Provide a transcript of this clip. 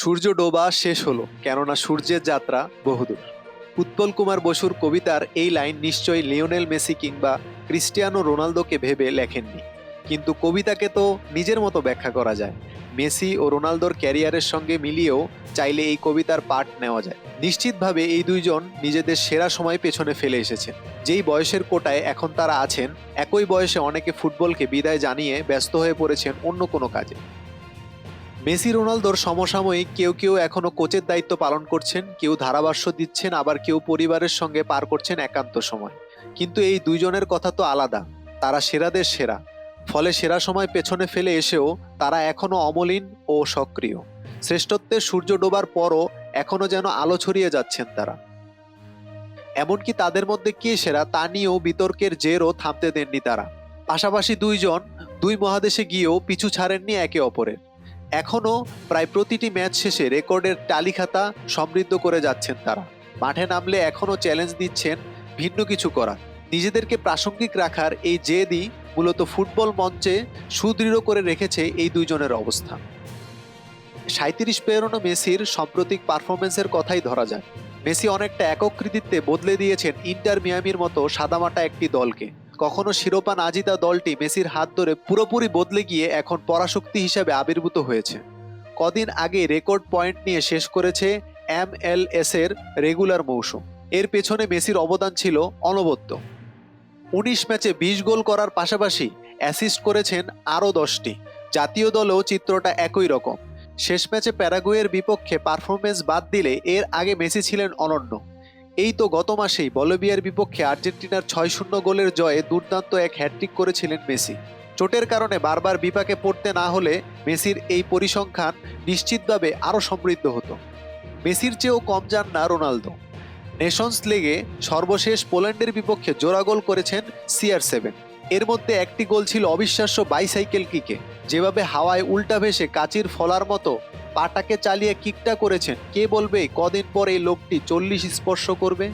সূর্য ডোবা শেষ হলো, কেননা সূর্যের যাত্রা বহুদূর। উৎপল কুমার বসুর কবিতার এই লাইন নিশ্চয়ই লিওনেল মেসি কিংবা ক্রিস্টিয়ানো রোনালদোকে ভেবে লেখেননি। কিন্তু কবিতাকে তো নিজের মতো ব্যাখ্যা করা যায়। মেসি ও রোনালদোর ক্যারিয়ারের সঙ্গে মিলিয়েও চাইলে এই কবিতার পাঠ নেওয়া যায়। নিশ্চিতভাবে এই দুইজন নিজেদের সেরা সময় পেছনে ফেলে এসেছেন। যেই বয়সের কোটায় এখন তারা আছেন, একই বয়সে অনেকে ফুটবলকে বিদায় জানিয়ে ব্যস্ত হয়ে পড়েছেন অন্য কোনো কাজে। মেসি রোনালদোর সমসাময়িক কেউ কেউ এখনও কোচের দায়িত্ব পালন করছেন, কেউ ধারাভাষ্য দিচ্ছেন, আবার কেউ পরিবারের সঙ্গে পার করছেন একান্ত সময়। কিন্তু এই দুইজনের কথা তো আলাদা, তারা সেরাদের সেরা। ফলে সেরা সময় পেছনে ফেলে এসেও তারা এখনও অমলিন ও সক্রিয়। শ্রেষ্ঠত্বের সূর্য ডোবার পরও এখনও যেন আলো ছড়িয়ে যাচ্ছেন তারা। এমনকি তাদের মধ্যে কে সেরা তা নিয়েও বিতর্কের জেরও থামতে দেননি তারা। পাশাপাশি দুইজন, দুই মহাদেশে গিয়েও পিছু ছাড়েননি একে অপরের। এখনও প্রায় প্রতিটি ম্যাচ শেষে রেকর্ডের তালিখাতা সমৃদ্ধ করে যাচ্ছেন তারা। মাঠে নামলে এখনও চ্যালেঞ্জ দিচ্ছেন ভিন্ন কিছু করা নিজেদেরকে প্রাসঙ্গিক রাখার এই জেদই মূলত ফুটবল মঞ্চে সুদৃঢ় করে রেখেছে এই দুইজনের অবস্থান সাঁত্রিশ পেরোনো মেসির সাম্প্রতিক পারফরমেন্সের কথাই ধরা যায় মেসি অনেকটা একক কৃতিত্বে বদলে দিয়েছেন ইন্টার মিয়ামির মতো সাদামাটা একটি দলকে। কখনো শিরোপা না জিতা দলটি মেসির হাত ধরে পুরোপুরি বদলে গিয়ে এখন পরাশক্তি হিসেবে আবির্ভূত হয়েছে। কদিন আগে রেকর্ড পয়েন্ট নিয়ে শেষ করেছে এম এল এস এর রেগুলার মৌসুম। এর পেছনে মেসির অবদান ছিল অনবদ্য। উনিশ ম্যাচে বিশ গোল করার পাশাপাশি অ্যাসিস্ট করেছেন আরও দশটি। জাতীয় দলেও চিত্রটা একই রকম। শেষ ম্যাচে প্যারাগুয়ের বিপক্ষে পারফরমেন্স বাদ দিলে এর আগে মেসি ছিলেন অনন্য। এই তো গত মাসেই বলবিয়ার বিপক্ষে আর্জেন্টিনার ছয় শূন্য গোলের জয়ে দুর্দান্ত এক হ্যাট্রিক করেছিলেন মেসি। চোটের কারণে বারবার বিপাকে পড়তে না হলে মেসির এই পরিসংখ্যান নিশ্চিতভাবে আরও সমৃদ্ধ হতো। মেসির চেয়েও কম যান না রোনালদো। নেশনস লিগে সর্বশেষ পোল্যান্ডের বিপক্ষে জোড়া গোল করেছেন সিআর সেভেন। এর মধ্যে একটি গোল ছিল অবিশ্বাস্য বাইসাইকেল কিকে, যেভাবে হাওয়ায় উল্টা ভেসে কাচির ফলার মতো পাটাকে চালিয়ে কিকটা করেছেন? কে বলবে? কদিন পর এই লোকটি চল্লিশ স্পর্শ করবে?